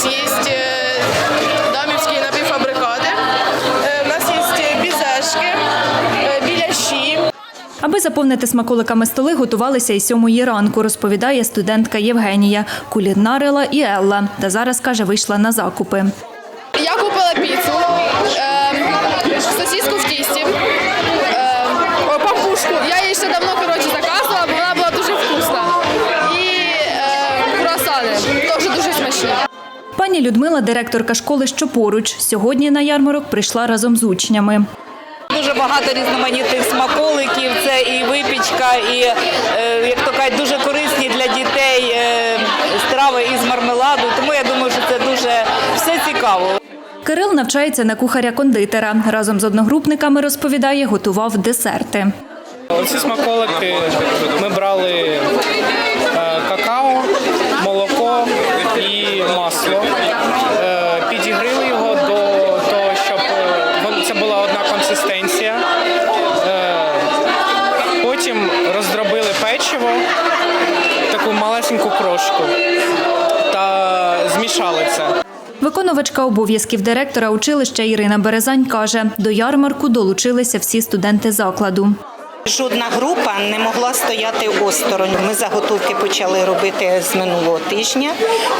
нас есть э, дамівські напівфабрикати, э, у нас есть бізешки, э, біляші. Аби заповнити смаколиками столи, готувалися і сьомої ранку, розповідає студентка Євгенія. Кулінарила і Елла. Та зараз каже, вийшла на закупи. Я купила піцу, е, сосиску в тісті, Пані Людмила, директорка школи, що поруч, сьогодні на ярмарок прийшла разом з учнями. Дуже багато різноманітних смаколиків. Це і випічка, і е, як то кажуть, дуже корисні для дітей е, страви із мармеладу. Тому я думаю, що це дуже все цікаво. Кирил навчається на кухаря-кондитера. Разом з одногрупниками розповідає, готував десерти. Оці смаколики ми брали молоко і масло. Е, Підігріли його до того, щоб це була одна консистенція. Е, Потім роздробили печиво, таку малесеньку крошку та змішали це. Виконувачка обов'язків директора училища Ірина Березань каже, до ярмарку долучилися всі студенти закладу. Жодна група не могла стояти осторонь. Ми заготовки почали робити з минулого тижня.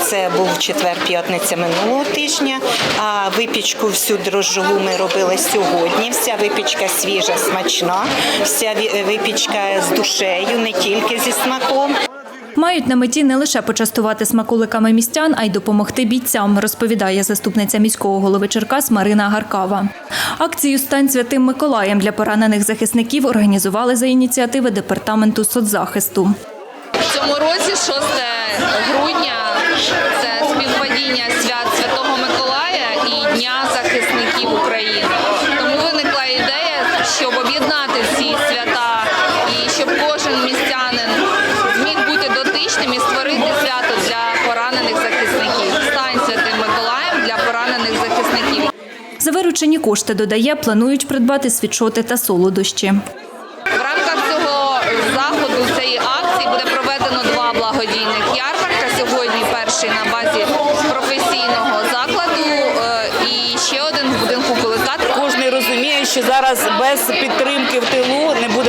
Це був четвер-п'ятниця минулого тижня. А випічку всю дрожжову ми робили сьогодні. Вся випічка свіжа, смачна, вся випічка з душею, не тільки зі смаком. Мають на меті не лише почастувати смаколиками містян, а й допомогти бійцям, розповідає заступниця міського голови Черкас Марина Гаркава. Акцію Стань святим Миколаєм для поранених захисників організували за ініціативи департаменту соцзахисту. В цьому році, 6 грудня, це співпадіння свят Святого Миколая і Дня захисників України. Тому виникла ідея, щоб об'єднати ці створити свято для поранених захисників. Стань святим Миколаєм для поранених захисників. За виручені кошти, додає, планують придбати світшоти та солодощі. В рамках цього заходу цієї акції буде проведено два благодійних ярмарка. Сьогодні перший на базі професійного закладу е, і ще один в будинку кулика. Кожен розуміє, що зараз без підтримки в тилу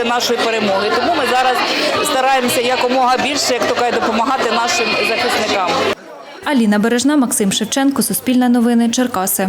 буде нашої перемоги. Тому ми зараз стараємося якомога більше, як то кажуть, допомагати нашим захисникам. Аліна Бережна, Максим Шевченко, Суспільне новини, Черкаси.